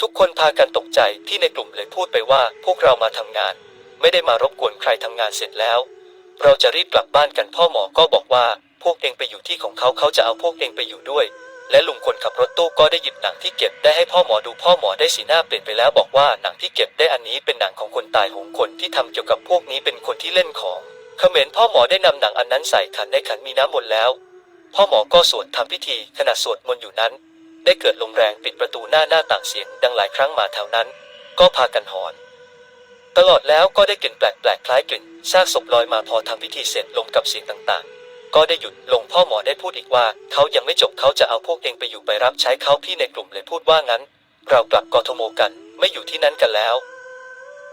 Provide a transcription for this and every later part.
ทุกคนพากันตกใจที่ในกลุ่มเลยพูดไปว่าพวกเรามาทำงาน ไม่ได้มารบกวนใครทำงานเสร็จแล้ว เราจะรีบกลับบ้านกันพ่อหมอก็บอกว่า พวกเองไปอยู่ที่ของเขาเขาจะเอาพวกเองไปอยู่ด้วย และลุงคนขับรถตู้ก็ได้หยิบหนังที่เก็บได้ให้พ่อหมอดูพ่อหมอได้สีหน้าเปลี่ยนไปแล้วบอกว่าหนังที่เก็บได้อันนี้เป็นหนังของคนตายของคนที่ทำเกี่ยวกับพวกนี้เป็นคนที่เล่นของเขมรพ่อหมอได้นำหนังอันนั้นใส่ขันในขันมีน้ำมนต์แล้ว พ่อหมอก็สวดทำพิธีขณะสวดมนต์อยู่นั้น ได้เกิดลมแรงปิดประตูหน้าหน้าต่างเสียงดังหลายครั้งมาแถวนั้น ก็พากันหอน ตลอดแล้วก็ได้กลิ่นแปลกๆคล้ายกลิ่นซากศพลอยมาพอทำพิธีเสร็จลงกับเสียงต่างๆ ก็ได้หยุดลงพ่อหมอได้พูดอีกว่า เขายังไม่จบเขาจะเอาพวกเองไปอยู่ไปรับใช้เขาพี่ในกลุ่มเลยพูดว่างั้น เรากลับกทมกันไม่อยู่ที่นั้นกันแล้ว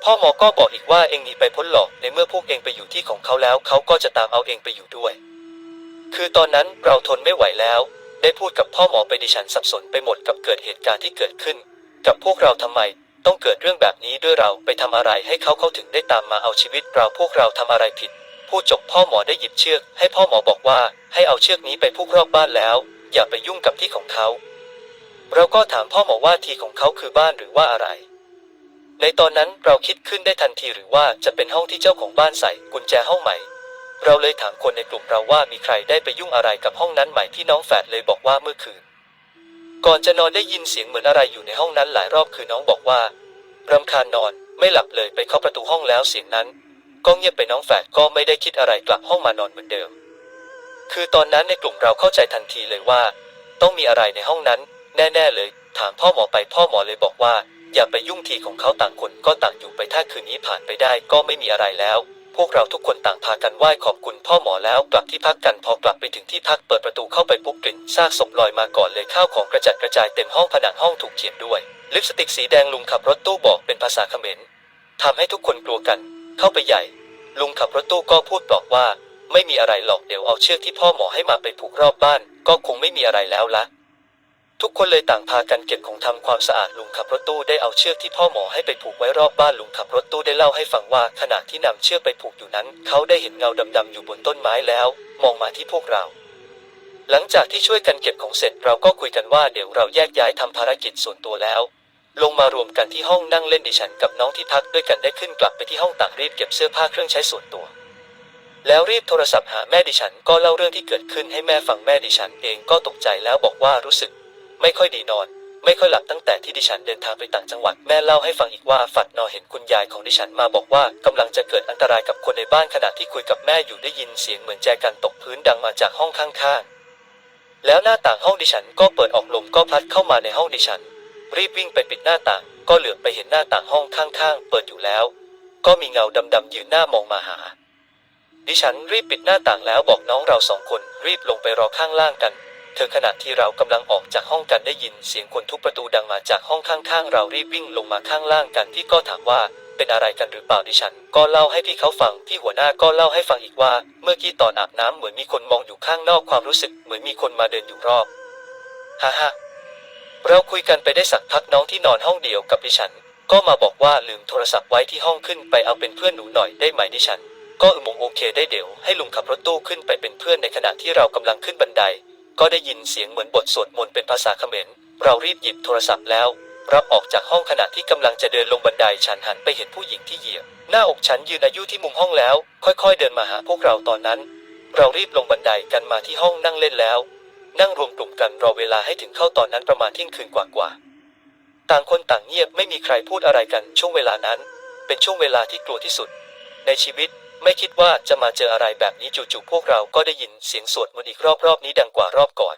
พ่อหมอก็บอกอีกว่าเองหนีไปพ้นหลอกในเมื่อพวกเองไปอยู่ที่ของเขาแล้ว เขาก็จะตามเอาเองไปอยู่ด้วย คือตอนนั้นเราทนไม่ไหวแล้ว ได้พูดกับพ่อหมอไปดิฉันสับสนไปหมดกับเกิดเหตุการณ์ที่เกิดขึ้น กับพวกเราทำไม ต้องเกิดเรื่องแบบนี้ด้วยเราไปทำอะไรให้เขาเขาถึงได้ตามมาเอาชีวิตเราพวกเราทำอะไรผิดพูดจบพ่อหมอได้หยิบเชือก ให้พ่อหมอบอกว่าให้เอาเชือกนี้ไปผูกรอบบ้านแล้ว อย่าไปยุ่งกับที่ของเขา เราก็ถามพ่อหมอว่าที่ของเขาคือบ้านหรือว่าอะไร ในตอนนั้นเราคิดขึ้นได้ทันทีหรือว่าจะเป็นห้องที่เจ้าของบ้านใส่กุญแจห้องไหม่ เราเลยถามคนในกลุ่มเราว่ามีใครได้ไปยุ่งอะไรกับห้องนั้นไหมที่น้องแฝดเลยบอกว่าเมื่อคืน ก่อนจะนอนได้ยินเสียงเหมือนอะไรอยู่ในห้องนั้นหลายรอบคือน้องบอกว่ารำคาญนอนไม่หลับเลยไปเคาะประตูห้องแล้วเสียงนั้น ก็เงียบไปน้องแฝดก็ไม่ได้คิดอะไรกลับห้องมานอนเหมือนเดิม คือตอนนั้นในกลุ่มเราเข้าใจทันทีเลยว่า ต้องมีอะไรในห้องนั้น แน่ ๆ เลย ถามพ่อหมอไปพ่อหมอเลยบอกว่า อย่าไปยุ่งทีของเขาต่างคนก็ต่างอยู่ไปถ้าคืนนี้ผ่านไปได้ก็ไม่มีอะไรแล้ว พวกเราทุกคนต่างพากันไหว้ขอบคุณพ่อหมอแล้วกลับที่พักกันพอกลับไปถึงที่พักเปิดประตูเข้าไปปุ๊บกลิ่นซากศพลอยมาก่อนเลยข้าวของกระจัดกระจายเต็มห้องผนังห้องถูกเขียนด้วย ลิปสติกสีแดงลุงขับรถตู้บอกเป็นภาษาเขมรทำให้ทุกคนกลัวกัน เข้าไปใหญ่ ลุงขับรถตู้ก็พูดบอกว่า ไม่มีอะไรหรอกเดี๋ยวเอาเชือกที่พ่อหมอให้มาไปผูกรอบบ้าน ก็คงไม่มีอะไรแล้วละ ทุกคนเลยต่างพากันเก็บของทำความสะอาดลุงขับรถตู้ได้เอาเชือกที่พ่อหมอให้ไปผูกไว้รอบบ้านลุงขับรถตู้ได้เล่าให้ฟังว่าขณะที่นำเชือกไปผูกอยู่นั้น เขาได้เห็นเงาดำๆอยู่บนต้นไม้แล้ว มองมาที่พวกเรา หลังจากที่ช่วยกันเก็บของเสร็จเราก็คุยกันว่าเดี๋ยวเราแยกย้ายทำภารกิจส่วนตัวแล้ว ลงมารวมกันที่ห้องนั่งเล่นดิฉันกับน้องที่พักด้วยกันได้ขึ้นกลับไปที่ห้องต่างรีบเก็บเสื้อผ้าเครื่องใช้ส่วนตัวแล้วรีบโทรศัพท์หาแม่ดิฉันก็เล่าเรื่องที่เกิดขึ้นให้แม่ฟังแม่ดิฉันเองก็ตกใจแล้วบอกว่ารู้สึก ไม่ค่อยดีนอน ไม่ค่อยหลับตั้งแต่ที่ดิฉันเดินทางไปต่างจังหวัดแม่เล่าให้ฟังอีกว่าฝันนอนเห็นคุณยายของดิฉันมาบอกว่ากำลังจะเกิดอันตรายกับคนในบ้านขณะที่คุยกับแม่อยู่ได้ยินเสียงเหมือนแจกันตกพื้นดังมาจากห้องข้างๆ แล้วหน้าต่างห้องดิฉันก็เปิดออกลมก็พัดเข้ามาในห้องดิฉัน รีบวิ่งไปปิดหน้าต่าง ก็เหลือบไปเห็นหน้าต่างห้องข้างๆ เปิดอยู่แล้ว ก็มีเงาดำๆยืนหน้ามองมาหาดิฉันรีบปิดหน้าต่างแล้วบอกน้องเราสองคนรีบลงไปรอข้างล่างกัน เธอขณะที่เรากำลังออกจากห้องกันได้ยินเสียงคนทุบประตูดังมาจากห้องข้างๆ เรารีบวิ่งลงมาข้างล่างกันพี่ก็ถามว่าเป็นอะไรกันหรือเปล่าดิฉัน ก็เล่าให้พี่เขาฟังพี่หัวหน้าก็เล่าให้ฟังอีกว่า เมื่อกี้ตอนอาบน้ำเหมือนมีคนมองอยู่ข้างนอกความรู้สึกเหมือนมีคนมาเดินอยู่รอบฮ่าฮ่าเราคุยกันไปได้สักพักน้องที่นอนห้องเดียวกับดิฉัน ก็มาบอกว่าลืมโทรศัพท์ไว้ที่ห้องขึ้นไปเอาเป็นเพื่อนหนูหน่อยได้ไหมดิฉัน ก็อืมงโอเคได้เดี๋ยวให้ลุงขับรถตู้ขึ้นไปเป็นเพื่อนในขณะที่เรากำลังขึ้นบันได ก็ได้ยินเสียงเหมือนบทสวดมนต์เป็นภาษาเขมร เรารีบหยิบโทรศัพท์แล้วรับออกจากห้องขณะที่กำลังจะเดินลงบันไดฉันหันไปเห็นผู้หญิงที่เหยียบหน้าอกฉันยืนอายุที่มุมห้องแล้ว ค่อยๆ เดินมาหาพวกเราตอนนั้น เรารีบลงบันไดกันมาที่ห้องนั่งเล่นแล้ว นั่งรวมกลุ่มกันรอเวลาให้ถึงเข้าตอนนั้นประมาณเที่ยงคืนกว่าๆต่างคนต่างเงียบไม่มีใครพูดอะไรกันช่วงเวลานั้น เป็นช่วงเวลาที่กลัวที่สุด ในชีวิต ไม่คิดว่าจะมาเจออะไรแบบนี้จู่ๆพวกเราก็ได้ยินเสียงสวดมนต์อีกรอบๆนี้ดังกว่ารอบก่อน